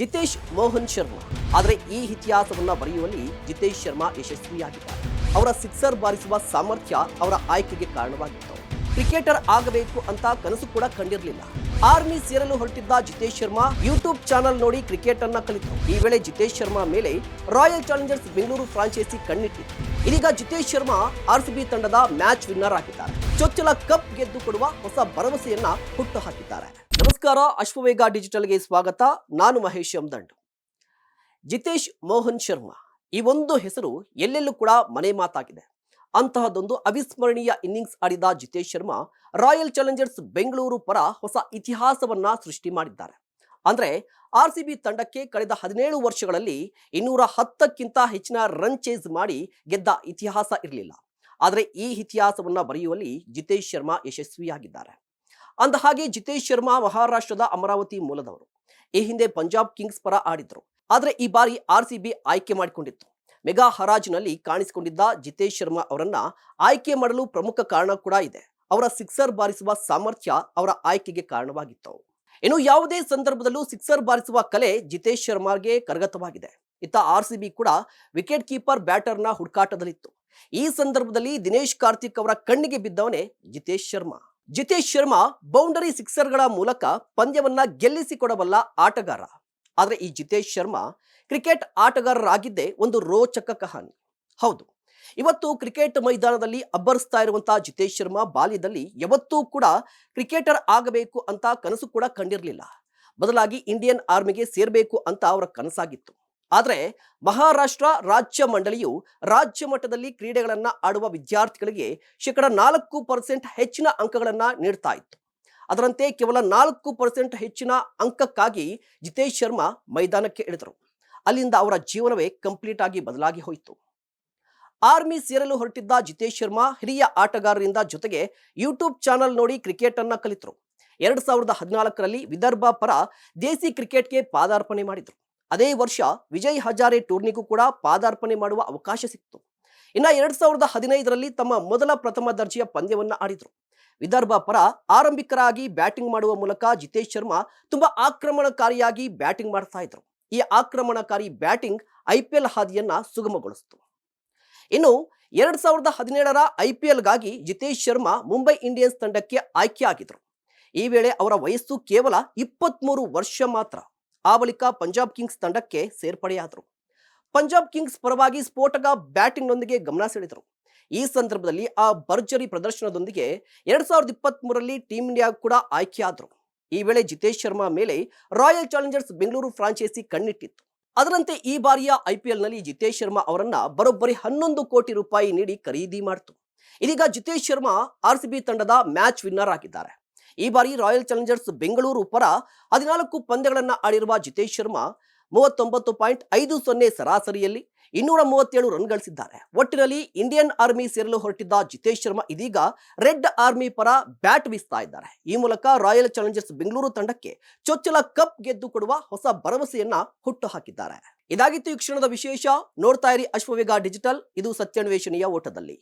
ಜಿತೇಶ್ ಮೋಹನ್ ಶರ್ಮಾ. ಆದರೆ ಈ ಇತಿಹಾಸವನ್ನು ಬರೆಯುವಲ್ಲಿ ಜಿತೇಶ್ ಶರ್ಮಾ ಯಶಸ್ವಿಯಾಗಿದ್ದಾರೆ. ಅವರ ಸಿಕ್ಸರ್ ಬಾರಿಸುವ ಸಾಮರ್ಥ್ಯ ಅವರ ಆಯ್ಕೆಗೆ ಕಾರಣವಾಗಿತ್ತು. ಕ್ರಿಕೆಟರ್ ಆಗಬೇಕು ಅಂತ ಕನಸು ಕೂಡ ಕಂಡಿರಲಿಲ್ಲ. ಆರ್ಮಿ ಸೇರಲು ಹೊರಟಿದ್ದ ಜಿತೇಶ್ ಶರ್ಮಾ ಯೂಟ್ಯೂಬ್ ಚಾನೆಲ್ ನೋಡಿ ಕ್ರಿಕೆಟ್ ಅನ್ನ ಕಲಿತು. ಈ ವೇಳೆ ಜಿತೇಶ್ ಶರ್ಮಾ ಮೇಲೆ ರಾಯಲ್ ಚಾಲೆಂಜರ್ಸ್ ಬೆಂಗಳೂರು ಫ್ರಾಂಚೈಸಿ ಕಣ್ಣಿಟ್ಟಿತ್ತು. ಇದೀಗ ಜಿತೇಶ್ ಶರ್ಮಾ ಆರ್ಸಿಬಿ ತಂಡದ ಮ್ಯಾಚ್ ವಿನ್ನರ್ ಆಗಿದ್ದಾರೆ. ಚೊಚ್ಚಲ ಕಪ್ ಗೆದ್ದು ಕೊಡುವ ಹೊಸ ಭರವಸೆಯನ್ನ ಹುಟ್ಟು ಹಾಕಿದ್ದಾರೆ. ನಮಸ್ಕಾರ ಅಶ್ವವೇಗ ಡಿಜಿಟಲ್ಗೆ ಸ್ವಾಗತ. ನಾನು ಮಹೇಶ್ ಎಂದಂಡ್. ಜಿತೇಶ್ ಮೋಹನ್ ಶರ್ಮಾ, ಈ ಒಂದು ಹೆಸರು ಎಲ್ಲೆಲ್ಲೂ ಕೂಡ ಮನೆ ಮಾತಾಗಿದೆ. ಅಂತಹದೊಂದು ಅವಿಸ್ಮರಣೀಯ ಇನ್ನಿಂಗ್ಸ್ ಆಡಿದ ಜಿತೇಶ್ ಶರ್ಮಾ, ರಾಯಲ್ ಚಾಲೆಂಜರ್ಸ್ ಬೆಂಗಳೂರು ಪರ ಹೊಸ ಇತಿಹಾಸವನ್ನ ಸೃಷ್ಟಿ ಮಾಡಿದ್ದಾರೆ. ಅಂದ್ರೆ, ಆರ್ ಸಿ ಬಿ ತಂಡಕ್ಕೆ ಕಳೆದ ಹದಿನೇಳು ವರ್ಷಗಳಲ್ಲಿ ಇನ್ನೂರ ಹತ್ತಕ್ಕಿಂತ ಹೆಚ್ಚಿನ ರನ್ ಚೇಸ್ ಮಾಡಿ ಗೆದ್ದ ಇತಿಹಾಸ ಇರಲಿಲ್ಲ. ಆದರೆ ಈ ಇತಿಹಾಸವನ್ನ ಬರೆಯುವಲ್ಲಿ ಜಿತೇಶ್ ಶರ್ಮಾ ಯಶಸ್ವಿಯಾಗಿದ್ದಾರೆ. ಅಂದ ಹಾಗೆ ಜಿತೇಶ್ ಶರ್ಮಾ ಮಹಾರಾಷ್ಟ್ರದ ಅಮರಾವತಿ ಮೂಲದವರು. ಈ ಹಿಂದೆ ಪಂಜಾಬ್ ಕಿಂಗ್ಸ್ ಪರ ಆಡಿದ್ರು. ಆದರೆ ಈ ಬಾರಿ ಆರ್ ಸಿ ಬಿ ಆಯ್ಕೆ ಮಾಡಿಕೊಂಡಿತ್ತು. ಮೆಗಾ ಹರಾಜಿನಲ್ಲಿ ಕಾಣಿಸಿಕೊಂಡಿದ್ದ ಜಿತೇಶ್ ಶರ್ಮಾ ಅವರನ್ನ ಆಯ್ಕೆ ಮಾಡಲು ಪ್ರಮುಖ ಕಾರಣ ಕೂಡ ಇದೆ. ಅವರ ಸಿಕ್ಸರ್ ಬಾರಿಸುವ ಸಾಮರ್ಥ್ಯ ಅವರ ಆಯ್ಕೆಗೆ ಕಾರಣವಾಗಿತ್ತು. ಇನ್ನು ಯಾವುದೇ ಸಂದರ್ಭದಲ್ಲೂ ಸಿಕ್ಸರ್ ಬಾರಿಸುವ ಕಲೆ ಜಿತೇಶ್ ಶರ್ಮಾಗೆ ಕರಗತವಾಗಿದೆ. ಇತ್ತ ಆರ್ ಸಿ ಬಿ ಕೂಡ ವಿಕೆಟ್ ಕೀಪರ್, ಬ್ಯಾಟರ್ನ ಹುಡುಕಾಟದಲ್ಲಿತ್ತು. ಈ ಸಂದರ್ಭದಲ್ಲಿ ದಿನೇಶ್ ಕಾರ್ತಿಕ್ ಅವರ ಕಣ್ಣಿಗೆ ಬಿದ್ದವನೇ ಜಿತೇಶ್ ಶರ್ಮಾ. ಜಿತೇಶ್ ಶರ್ಮಾ ಬೌಂಡರಿ ಸಿಕ್ಸರ್ಗಳ ಮೂಲಕ ಪಂದ್ಯವನ್ನ ಗೆಲ್ಲಿಸಿಕೊಡಬಲ್ಲ ಆಟಗಾರ. ಆದರೆ ಈ ಜಿತೇಶ್ ಶರ್ಮಾ ಕ್ರಿಕೆಟ್ ಆಟಗಾರರಾಗಿದ್ದೇ ಒಂದು ರೋಚಕ ಕಹಾನಿ. ಹೌದು, ಇವತ್ತು ಕ್ರಿಕೆಟ್ ಮೈದಾನದಲ್ಲಿ ಅಬ್ಬರಿಸ್ತಾ ಇರುವಂತಹ ಜಿತೇಶ್ ಶರ್ಮಾ ಬಾಲ್ಯದಲ್ಲಿ ಯಾವತ್ತೂ ಕೂಡ ಕ್ರಿಕೆಟರ್ ಆಗಬೇಕು ಅಂತ ಕನಸು ಕೂಡ ಕಂಡಿರಲಿಲ್ಲ. ಬದಲಾಗಿ ಇಂಡಿಯನ್ ಆರ್ಮಿಗೆ ಸೇರಬೇಕು ಅಂತ ಅವರ ಕನಸಾಗಿತ್ತು. ಆದರೆ ಮಹಾರಾಷ್ಟ್ರ ರಾಜ್ಯ ಮಂಡಳಿಯು ರಾಜ್ಯ ಮಟ್ಟದಲ್ಲಿ ಕ್ರೀಡೆಗಳನ್ನು ಆಡುವ ವಿದ್ಯಾರ್ಥಿಗಳಿಗೆ ಶೇಕಡ ನಾಲ್ಕು ಪರ್ಸೆಂಟ್ ಹೆಚ್ಚಿನ ಅಂಕಗಳನ್ನು ನೀಡ್ತಾ ಇತ್ತು. ಅದರಂತೆ ಕೇವಲ ನಾಲ್ಕು ಪರ್ಸೆಂಟ್ ಹೆಚ್ಚಿನ ಅಂಕಕ್ಕಾಗಿ ಜಿತೇಶ್ ಶರ್ಮಾ ಮೈದಾನಕ್ಕೆ ಇಳಿದರು. ಅಲ್ಲಿಂದ ಅವರ ಜೀವನವೇ ಕಂಪ್ಲೀಟ್ ಆಗಿ ಬದಲಾಗಿ ಹೋಯಿತು. ಆರ್ಮಿ ಸೇರಲು ಹೊರಟಿದ್ದ ಜಿತೇಶ್ ಶರ್ಮಾ ಹಿರಿಯ ಆಟಗಾರರಿಂದ ಜೊತೆಗೆ ಯೂಟ್ಯೂಬ್ ಚಾನಲ್ ನೋಡಿ ಕ್ರಿಕೆಟ್ ಅನ್ನ ಕಲಿತರು. ಎರಡ್ ಸಾವಿರದ ಹದಿನಾಲ್ಕರಲ್ಲಿ ವಿದರ್ಭ ಪರ ದೇಸಿ ಕ್ರಿಕೆಟ್ಗೆ ಪಾದಾರ್ಪಣೆ ಮಾಡಿದ್ರು. ಅದೇ ವರ್ಷ ವಿಜಯ್ ಹಜಾರೆ ಟೂರ್ನಿಗೂ ಕೂಡ ಪಾದಾರ್ಪಣೆ ಮಾಡುವ ಅವಕಾಶ ಸಿಕ್ತು. ಇನ್ನು ಎರಡ್ ಸಾವಿರದ ಹದಿನೈದರಲ್ಲಿ ತಮ್ಮ ಮೊದಲ ಪ್ರಥಮ ದರ್ಜೆಯ ಪಂದ್ಯವನ್ನ ಆಡಿದರು. ವಿದರ್ಭ ಪರ ಆರಂಭಿಕರಾಗಿ ಬ್ಯಾಟಿಂಗ್ ಮಾಡುವ ಮೂಲಕ ಜಿತೇಶ್ ಶರ್ಮಾ ತುಂಬಾ ಆಕ್ರಮಣಕಾರಿಯಾಗಿ ಬ್ಯಾಟಿಂಗ್ ಮಾಡ್ತಾ ಇದ್ರು. ಈ ಆಕ್ರಮಣಕಾರಿ ಬ್ಯಾಟಿಂಗ್ ಐ ಪಿ ಎಲ್ ಹಾದಿಯನ್ನ ಸುಗಮಗೊಳಿಸಿತು. ಇನ್ನು ಎರಡ್ ಸಾವಿರದ ಹದಿನೇಳರ ಐ ಪಿ ಎಲ್ಗಾಗಿ ಜಿತೇಶ್ ಶರ್ಮಾ ಮುಂಬೈ ಇಂಡಿಯನ್ಸ್ ತಂಡಕ್ಕೆ ಆಯ್ಕೆಯಾಗಿದ್ರು. ಈ ವೇಳೆ ಅವರ ವಯಸ್ಸು ಕೇವಲ ಇಪ್ಪತ್ತ್ಮೂರು ವರ್ಷ ಮಾತ್ರ. ಆ ಬಳಿಕ ಪಂಜಾಬ್ ಕಿಂಗ್ಸ್ ತಂಡಕ್ಕೆ ಸೇರ್ಪಡೆಯಾದರು. ಪಂಜಾಬ್ ಕಿಂಗ್ಸ್ ಪರವಾಗಿ ಸ್ಫೋಟಕ ಬ್ಯಾಟಿಂಗ್ನೊಂದಿಗೆ ಗಮನ ಸೆಳೆದರು. ಈ ಸಂದರ್ಭದಲ್ಲಿ ಆ ಭರ್ಜರಿ ಪ್ರದರ್ಶನದೊಂದಿಗೆ ಎರಡ್ ಸಾವಿರದ ಇಪ್ಪತ್ತ್ ಮೂರರಲ್ಲಿ ಟೀಂ ಇಂಡಿಯಾ ಕೂಡ ಆಯ್ಕೆಯಾದರು. ಈ ವೇಳೆ ಜಿತೇಶ್ ಶರ್ಮಾ ಮೇಲೆ ರಾಯಲ್ ಚಾಲೆಂಜರ್ಸ್ ಬೆಂಗಳೂರು ಫ್ರಾಂಚೈಸಿ ಕಣ್ಣಿಟ್ಟಿತ್ತು. ಅದರಂತೆ ಈ ಬಾರಿಯ ಐ ಪಿ ಎಲ್ನಲ್ಲಿ ಜಿತೇಶ್ ಶರ್ಮಾ ಅವರನ್ನ ಬರೋಬ್ಬರಿ ಹನ್ನೊಂದು ಕೋಟಿ ರೂಪಾಯಿ ನೀಡಿ ಖರೀದಿ ಮಾಡಿತು. ಇದೀಗ ಜಿತೇಶ್ ಶರ್ಮಾ ಆರ್ ತಂಡದ ಮ್ಯಾಚ್ ವಿನ್ನರ್ ಆಗಿದ್ದಾರೆ. ಈ ಬಾರಿ ರಾಯಲ್ ಚಾಲೆಂಜರ್ಸ್ ಬೆಂಗಳೂರು ಪರ ಹದಿನಾಲ್ಕು ಪಂದ್ಯಗಳನ್ನು ಆಡಿರುವ ಜಿತೇಶ್ ಶರ್ಮಾ ಮೂವತ್ತೊಂಬತ್ತು ಪಾಯಿಂಟ್ ಐದು ಸೊನ್ನೆ ಸರಾಸರಿಯಲ್ಲಿ ಇನ್ನೂರ ಮೂವತ್ತೇಳು ರನ್ ಗಳಿಸಿದ್ದಾರೆ. ಒಟ್ಟಿನಲ್ಲಿ ಇಂಡಿಯನ್ ಆರ್ಮಿ ಸೇರಲು ಹೊರಟಿದ್ದ ಜಿತೇಶ್ ಶರ್ಮಾ ಇದೀಗ ರೆಡ್ ಆರ್ಮಿ ಪರ ಬ್ಯಾಟ್ ಬೀಸ್ತಾ ಇದ್ದಾರೆ. ಈ ಮೂಲಕ ರಾಯಲ್ ಚಾಲೆಂಜರ್ಸ್ ಬೆಂಗಳೂರು ತಂಡಕ್ಕೆ ಚೊಚ್ಚಲ ಕಪ್ ಗೆದ್ದು ಕೊಡುವ ಹೊಸ ಭರವಸೆಯನ್ನ ಹುಟ್ಟು ಹಾಕಿದ್ದಾರೆ ಇದಾಗಿತ್ತು ಈ ಕ್ಷಣದ ವಿಶೇಷ. ನೋಡ್ತಾ ಇರಿ ಅಶ್ವವೇಗ ಡಿಜಿಟಲ್. ಇದು ಸತ್ಯಾನ್ವೇಷಣೆಯ ಓಟದಲ್ಲಿ.